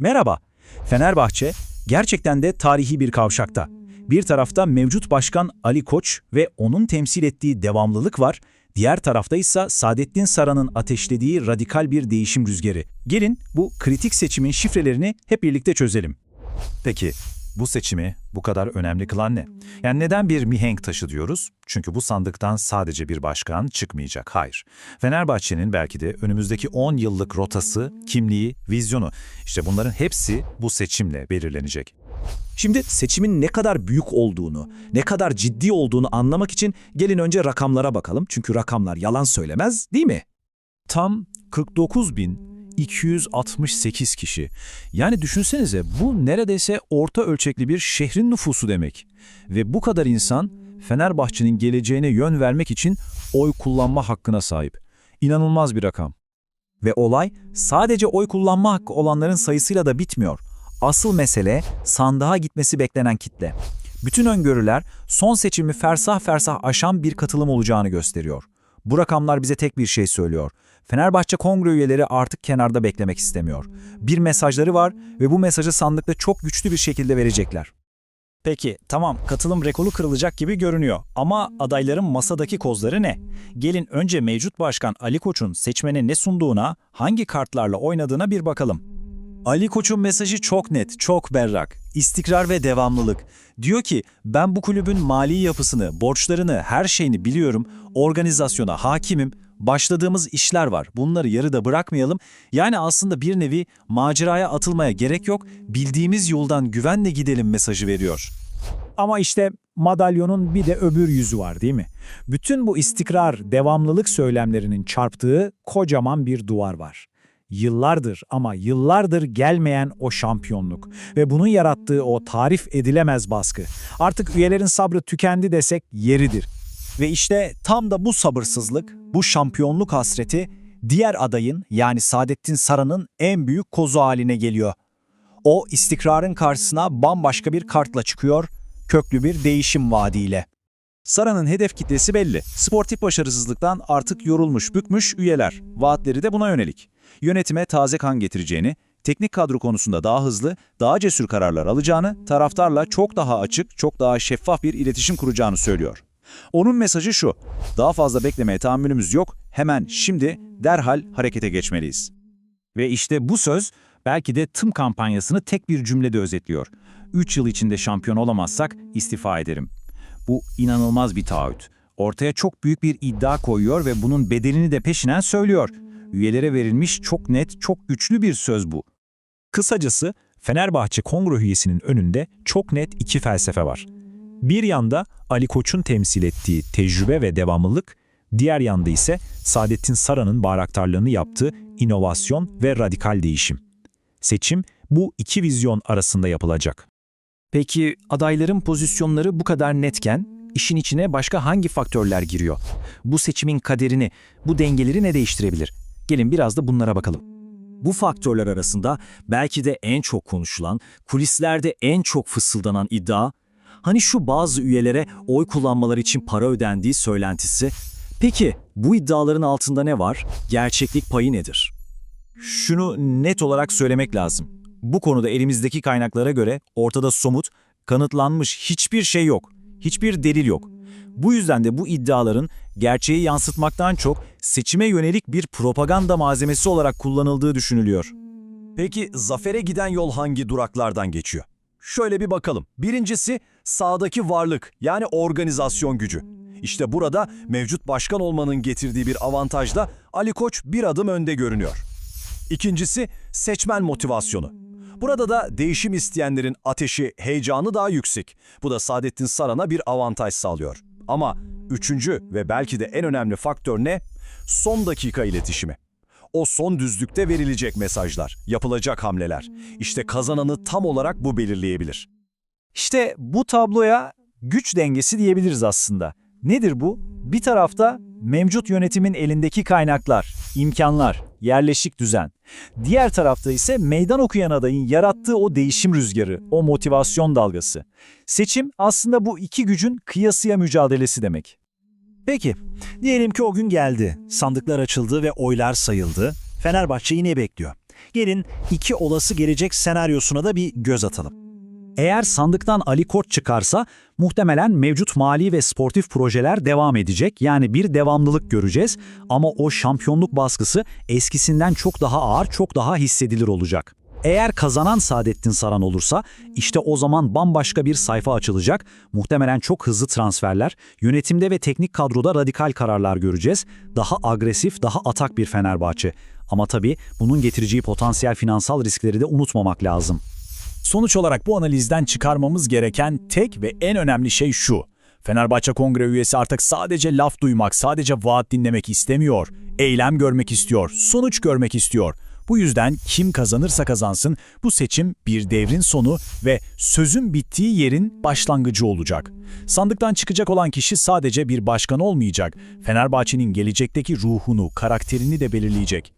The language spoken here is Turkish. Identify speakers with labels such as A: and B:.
A: Merhaba. Fenerbahçe gerçekten de tarihi bir kavşakta. Bir tarafta mevcut başkan Ali Koç ve onun temsil ettiği devamlılık var. Diğer tarafta ise Saadettin Saran'ın ateşlediği radikal bir değişim rüzgarı. Gelin bu kritik seçimin şifrelerini hep birlikte çözelim.
B: Peki bu seçimi bu kadar önemli kılan ne? Yani neden bir mihenk taşı diyoruz? Çünkü bu sandıktan sadece bir başkan çıkmayacak. Hayır. Fenerbahçe'nin belki de önümüzdeki 10 yıllık rotası, kimliği, vizyonu işte bunların hepsi bu seçimle belirlenecek.
A: Şimdi seçimin ne kadar büyük olduğunu, ne kadar ciddi olduğunu anlamak için gelin önce rakamlara bakalım. Çünkü rakamlar yalan söylemez değil mi?
B: Tam 49.268 kişi. Yani düşünsenize bu neredeyse orta ölçekli bir şehrin nüfusu demek. Ve bu kadar insan Fenerbahçe'nin geleceğine yön vermek için oy kullanma hakkına sahip. İnanılmaz bir rakam.
A: Ve olay sadece oy kullanma hakkı olanların sayısıyla da bitmiyor. Asıl mesele sandığa gitmesi beklenen kitle. Bütün öngörüler son seçimi fersah fersah aşan bir katılım olacağını gösteriyor. Bu rakamlar bize tek bir şey söylüyor. Fenerbahçe kongre üyeleri artık kenarda beklemek istemiyor. Bir mesajları var ve bu mesajı sandıkta çok güçlü bir şekilde verecekler. Peki, tamam katılım rekoru kırılacak gibi görünüyor ama adayların masadaki kozları ne? Gelin önce mevcut başkan Ali Koç'un seçmene ne sunduğuna, hangi kartlarla oynadığına bir bakalım. Ali Koç'un mesajı çok net, çok berrak. İstikrar ve devamlılık. Diyor ki ben bu kulübün mali yapısını, borçlarını, her şeyini biliyorum. Organizasyona hakimim. Başladığımız işler var. Bunları yarıda bırakmayalım. Yani aslında bir nevi maceraya atılmaya gerek yok. Bildiğimiz yoldan güvenle gidelim mesajı veriyor. Ama işte madalyonun bir de öbür yüzü var değil mi? Bütün bu istikrar, devamlılık söylemlerinin çarptığı kocaman bir duvar var. Yıllardır ama yıllardır gelmeyen o şampiyonluk ve bunun yarattığı o tarif edilemez baskı. Artık üyelerin sabrı tükendi desek yeridir. Ve işte tam da bu sabırsızlık, bu şampiyonluk hasreti diğer adayın yani Saadettin Saran'ın en büyük kozu haline geliyor. O istikrarın karşısına bambaşka bir kartla çıkıyor, köklü bir değişim vaadiyle. Sara'nın hedef kitlesi belli. Sportif başarısızlıktan artık yorulmuş, bükmüş üyeler. Vaatleri de buna yönelik. Yönetime taze kan getireceğini, teknik kadro konusunda daha hızlı, daha cesur kararlar alacağını, taraftarla çok daha açık, çok daha şeffaf bir iletişim kuracağını söylüyor. Onun mesajı şu, daha fazla beklemeye tahammülümüz yok, hemen şimdi derhal harekete geçmeliyiz. Ve işte bu söz belki de tüm kampanyasını tek bir cümlede özetliyor. 3 yıl içinde şampiyon olamazsak istifa ederim. Bu inanılmaz bir taahhüt. Ortaya çok büyük bir iddia koyuyor ve bunun bedelini de peşinen söylüyor. Üyelere verilmiş çok net, çok güçlü bir söz bu. Kısacası Fenerbahçe kongre üyesinin önünde çok net iki felsefe var. Bir yanda Ali Koç'un temsil ettiği tecrübe ve devamlılık, diğer yanda ise Saadettin Saran'ın bayraktarlığını yaptığı inovasyon ve radikal değişim. Seçim bu iki vizyon arasında yapılacak. Peki adayların pozisyonları bu kadar netken işin içine başka hangi faktörler giriyor? Bu seçimin kaderini, bu dengeleri ne değiştirebilir? Gelin biraz da bunlara bakalım. Bu faktörler arasında belki de en çok konuşulan, kulislerde en çok fısıldanan iddia, hani şu bazı üyelere oy kullanmaları için para ödendiği söylentisi. Peki bu iddiaların altında ne var? Gerçeklik payı nedir? Şunu net olarak söylemek lazım. Bu konuda elimizdeki kaynaklara göre ortada somut, kanıtlanmış hiçbir şey yok. Hiçbir delil yok. Bu yüzden de bu iddiaların gerçeği yansıtmaktan çok seçime yönelik bir propaganda malzemesi olarak kullanıldığı düşünülüyor.
C: Peki zafere giden yol hangi duraklardan geçiyor? Şöyle bir bakalım. Birincisi sağdaki varlık yani organizasyon gücü. İşte burada mevcut başkan olmanın getirdiği bir avantajla Ali Koç bir adım önde görünüyor. İkincisi seçmen motivasyonu. Burada da değişim isteyenlerin ateşi, heyecanı daha yüksek. Bu da Saadettin Saran'a bir avantaj sağlıyor. Ama üçüncü ve belki de en önemli faktör ne? Son dakika iletişimi. O son düzlükte verilecek mesajlar, yapılacak hamleler. İşte kazananı tam olarak bu belirleyebilir.
A: İşte bu tabloya güç dengesi diyebiliriz aslında. Nedir bu? Bir tarafta mevcut yönetimin elindeki kaynaklar, imkanlar, yerleşik düzen. Diğer tarafta ise meydan okuyan adayın yarattığı o değişim rüzgarı, o motivasyon dalgası. Seçim aslında bu iki gücün kıyasıya mücadelesi demek. Peki, diyelim ki o gün geldi. Sandıklar açıldı ve oylar sayıldı. Fenerbahçe yine bekliyor.
D: Gelin iki olası gelecek senaryosuna da bir göz atalım.
A: Eğer sandıktan Ali Koç çıkarsa muhtemelen mevcut mali ve sportif projeler devam edecek. Yani bir devamlılık göreceğiz ama o şampiyonluk baskısı eskisinden çok daha ağır, çok daha hissedilir olacak. Eğer kazanan Saadettin Saran olursa işte o zaman bambaşka bir sayfa açılacak. Muhtemelen çok hızlı transferler, yönetimde ve teknik kadroda radikal kararlar göreceğiz. Daha agresif, daha atak bir Fenerbahçe. Ama tabii bunun getireceği potansiyel finansal riskleri de unutmamak lazım.
E: Sonuç olarak bu analizden çıkarmamız gereken tek ve en önemli şey şu. Fenerbahçe Kongre üyesi artık sadece laf duymak, sadece vaat dinlemek istemiyor. Eylem görmek istiyor, sonuç görmek istiyor. Bu yüzden kim kazanırsa kazansın bu seçim bir devrin sonu ve sözün bittiği yerin başlangıcı olacak. Sandıktan çıkacak olan kişi sadece bir başkan olmayacak. Fenerbahçe'nin gelecekteki ruhunu, karakterini de belirleyecek.